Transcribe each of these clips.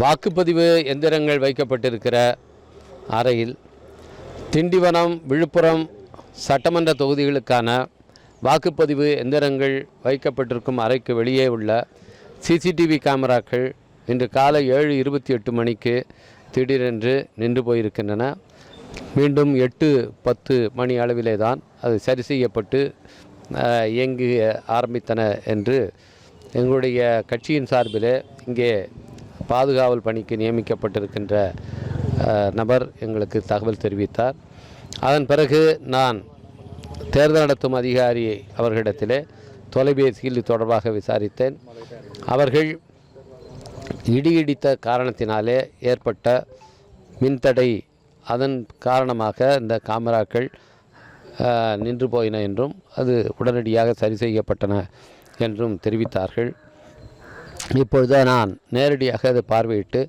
வாக்குப்பதிவு எந்திரங்கள் வைக்கப்பட்டிருக்கிற அறையில் திண்டிவனம் விழுப்புரம் சட்டமன்ற தொகுதிகளுக்கான வாக்குப்பதிவு எந்திரங்கள் வைக்கப்பட்டிருக்கும் அறைக்கு வெளியே உள்ள சிசிடிவி கேமராக்கள் இன்று காலை ஏழு இருபத்தி எட்டு மணிக்கு திடீரென்று நின்று போயிருக்கின்றன. மீண்டும் எட்டு பத்து மணி அளவிலே தான் அது சரி செய்யப்பட்டு இயங்கி ஆரம்பித்தன என்று எங்களுடைய கட்சியின் சார்பிலே இங்கே பாதுகாவல் பணிக்கு நியமிக்கப்பட்டிருக்கின்ற நபர் எங்களுக்கு தகவல் தெரிவித்தார். அதன் பிறகு நான் தேர்தல் நடத்தும் அதிகாரி அவர்களிடத்திலே தொலைபேசியில் இது தொடர்பாக விசாரித்தேன். அவர்கள் இடி இடித்த காரணத்தினாலே ஏற்பட்ட மின்தடை அதன் காரணமாக இந்த காமராக்கள் நின்று போயின என்றும் அது உடனடியாக சரி செய்யப்பட்டன என்றும் தெரிவித்தார்கள். இப்பொழுது நான் நேரடியாக அதை பார்வையிட்டு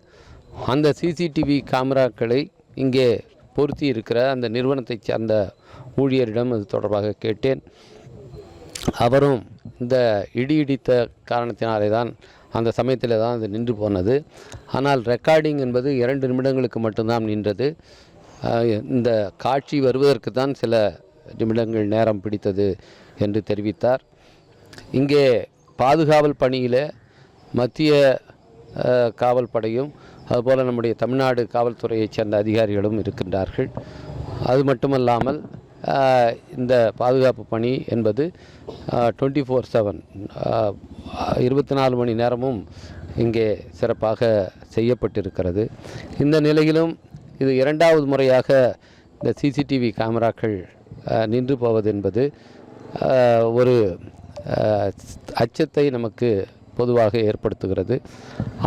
அந்த சிசிடிவி கேமராக்களை இங்கே பொருத்தி இருக்கிற அந்த நிறுவனத்தைச் சார்ந்த ஊழியரிடம் அது தொடர்பாக கேட்டேன். அவரும் இந்த இடி இடித்த காரணத்தினாலே தான் அந்த சமயத்தில் தான் அது நின்று போனது. ஆனால் ரெக்கார்டிங் என்பது இரண்டு நிமிடங்களுக்கு மட்டும்தான் நின்றது. இந்த காட்சி வருவதற்கு தான் சில நிமிடங்கள் நேரம் பிடித்தது என்று தெரிவித்தார். இங்கே பாதுகாவல் பணியில் மத்திய காவல் படையும் அதுபோல் நம்முடைய தமிழ்நாடு காவல்துறையைச் சேர்ந்த அதிகாரிகளும் இருக்கின்றார்கள். அது மட்டுமல்லாமல் இந்த பாதுகாப்பு பணி என்பது டுவெண்ட்டி ஃபோர் செவன் இருபத்தி நாலு மணி நேரமும் இங்கே சிறப்பாக செய்யப்பட்டிருக்கிறது. இந்த நிலையிலும் இது இரண்டாவது முறையாக இந்த சிசிடிவி கேமராக்கள் நின்று போவது என்பது ஒரு அச்சத்தை நமக்கு பொதுவாக ஏற்படுத்துகிறது.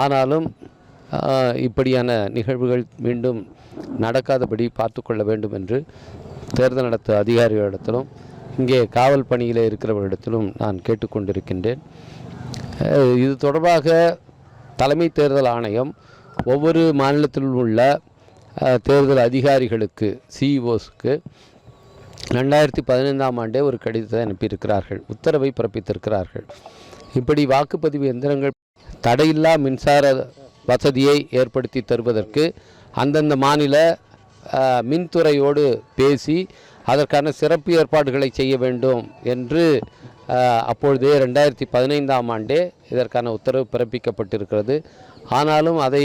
ஆனாலும் இப்படியான நிகழ்வுகள் மீண்டும் நடக்காதபடி பார்த்து கொள்ள வேண்டும் என்று தேர்தல் நடத்த அதிகாரிகளிடத்திலும் இங்கே காவல் பணியில் இருக்கிறவர்களிடத்திலும் நான் கேட்டுக்கொண்டிருக்கின்றேன் இது தொடர்பாக தலைமை தேர்தல் ஆணையம் ஒவ்வொரு மாநிலத்திலும் உள்ள தேர்தல் அதிகாரிகளுக்கு சிஇஓஸ்க்கு ரெண்டாயிரத்தி பதினைந்தாம் ஆண்டே ஒரு கடிதத்தை அனுப்பியிருக்கிறார்கள். உத்தரவை பிறப்பித்திருக்கிறார்கள். இப்படி வாக்குப்பதிவு எந்திரங்கள் தடையில்லா மின்சார வசதியை ஏற்படுத்தி தருவதற்கு அந்தந்த மாநில மின்துறையோடு பேசி அதற்கான சிறப்பு ஏற்பாடுகளை செய்ய வேண்டும் என்று அப்பொழுதே ரெண்டாயிரத்தி பதினைந்தாம் ஆண்டே இதற்கான உத்தரவு பிறப்பிக்கப்பட்டிருக்கிறது. ஆனாலும் அதை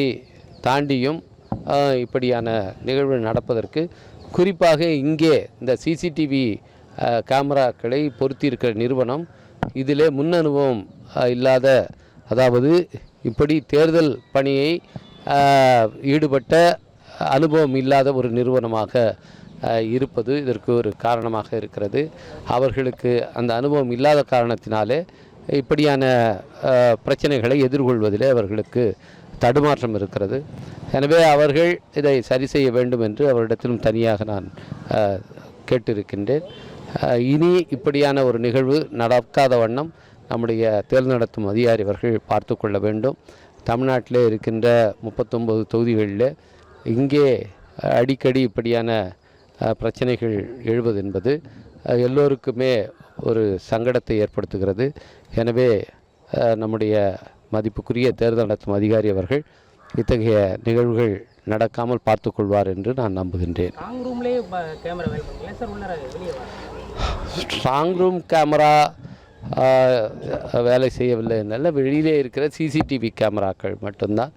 தாண்டியும் இப்படியான நிகழ்வு நடப்பதற்கு குறிப்பாக இங்கே இந்த சிசிடிவி கேமராக்களை பொருத்தியிருக்கிற நிறுவனம் இதிலே முன் அனுபவம் இல்லாத அதாவது இப்படி தேர்தல் பணியை ஈடுபட்ட அனுபவம் இல்லாத ஒரு நிறுவனமாக இருப்பது இதற்கு ஒரு காரணமாக இருக்கிறது. அவர்களுக்கு அந்த அனுபவம் இல்லாத காரணத்தினாலே இப்படியான பிரச்சனைகளை எதிர்கொள்வதிலே அவர்களுக்கு தடுமாற்றம் இருக்கிறது. எனவே அவர்கள் இதை சரி செய்ய வேண்டும் என்று அவரிடத்திலும் தனியாக நான் கேட்டிருக்கின்றேன். இனி இப்படியான ஒரு நிகழ்வு நடக்காத வண்ணம் நம்முடைய தேர்தல் நடத்தும் அதிகாரி அவர்கள் பார்த்து கொள்ள வேண்டும். தமிழ்நாட்டிலே இருக்கின்ற முப்பத்தொம்பது தொகுதிகளில் இங்கே அடிக்கடி இப்படியான பிரச்சனைகள் எழுவது என்பது எல்லோருக்குமே ஒரு சங்கடத்தை ஏற்படுத்துகிறது. எனவே நம்முடைய மதிப்புக்குரிய தேர்தல் நடத்தும் அதிகாரி அவர்கள் இத்தகைய நிகழ்வுகள் நடக்காமல் பார்த்துக்கொள்வார் என்று நான் நம்புகின்றேன். ஸ்ட்ராங் ரூம் கேமரா வேலை செய்யவில்லை நல்ல வெளியிலே இருக்கிற சிசிடிவி கேமராக்கள் மட்டும்தான்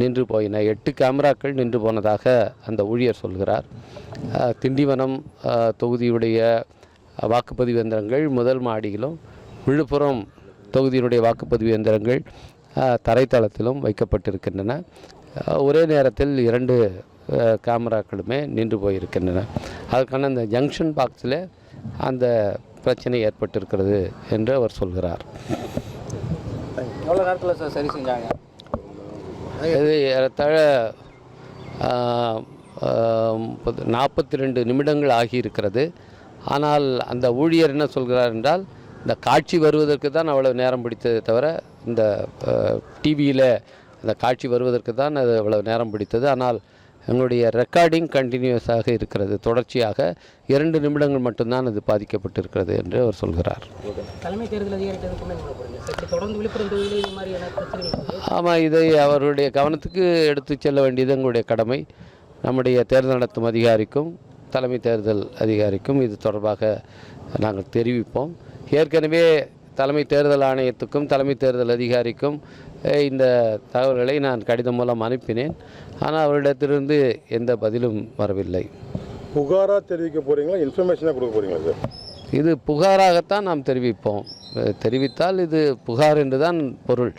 நின்று போயின. எட்டு கேமராக்கள் நின்று போனதாக அந்த ஊழியர் சொல்கிறார். திண்டிவனம் தொகுதியுடைய வாக்குப்பதிவு எந்திரங்கள் முதல் மாடியிலும் விழுப்புரம் தொகுதியினுடைய வாக்குப்பதிவு எந்திரங்கள் தரைத்தளத்திலும் வைக்கப்பட்டிருக்கின்றன. ஒரே நேரத்தில் இரண்டு கேமராக்களுமே நின்று போயிருக்கின்றன. அதற்கான அந்த ஜங்ஷன் பாக்ஸில் அந்த பிரச்சனை ஏற்பட்டிருக்கிறது என்று அவர் சொல்கிறார். எவ்வளோ நேரத்தில் சார் சரி செஞ்சாங்க? இது ஏறத்தாழ நாற்பத்தி ரெண்டு நிமிடங்கள் ஆகியிருக்கிறது. ஆனால் அந்த ஊழியர் என்ன சொல்கிறார் என்றால் இந்த காட்சி வருவதற்கு தான் அவ்வளவு நேரம் பிடித்ததே தவிர இந்த டிவியில் அந்த காட்சி வருவதற்கு தான் அது அவ்வளவு நேரம் பிடித்தது. ஆனால் எங்களுடைய ரெக்கார்டிங் கண்டினியூஸாக இருக்கிறது. தொடர்ச்சியாக இரண்டு நிமிடங்கள் மட்டும்தான் அது பாதிக்கப்பட்டிருக்கிறது என்று அவர் சொல்கிறார். தலைமை தேர்தல் இருக்கு. ஆமாம் இதை அவருடைய கவனத்துக்கு எடுத்து செல்ல வேண்டியது எங்களுடைய கடமை. நம்முடைய தேர்தல் நடத்தும் அதிகாரிக்கும் தலைமை தேர்தல் அதிகாரிக்கும் இது தொடர்பாக நாங்கள் தெரிவிப்போம். ஏற்கனவே தலைமை தேர்தல் ஆணையத்துக்கும் தலைமை தேர்தல் அதிகாரிக்கும் இந்த தகவல்களை நான் கடிதம் மூலம் அனுப்பினேன். ஆனால் அவரிடத்திலிருந்து எந்த பதிலும் வரவில்லை. புகாராக தெரிவிக்க போகிறீங்களா இன்ஃபர்மேஷனாக கொடுக்க போகிறீங்களா சார் இது புகாராகத்தான் நாம் தெரிவிப்போம். தெரிவித்தால் இது புகார் என்று தான் பொருள்.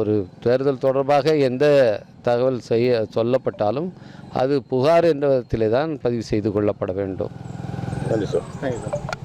ஒரு தேர்தல் தொடர்பாக எந்த தகவல் செய்ய சொல்லப்பட்டாலும் அது புகார் என்ற விதத்திலே தான் பதிவு செய்து கொள்ளப்பட வேண்டும். நன்றி சார் தேங்க்யூ சார்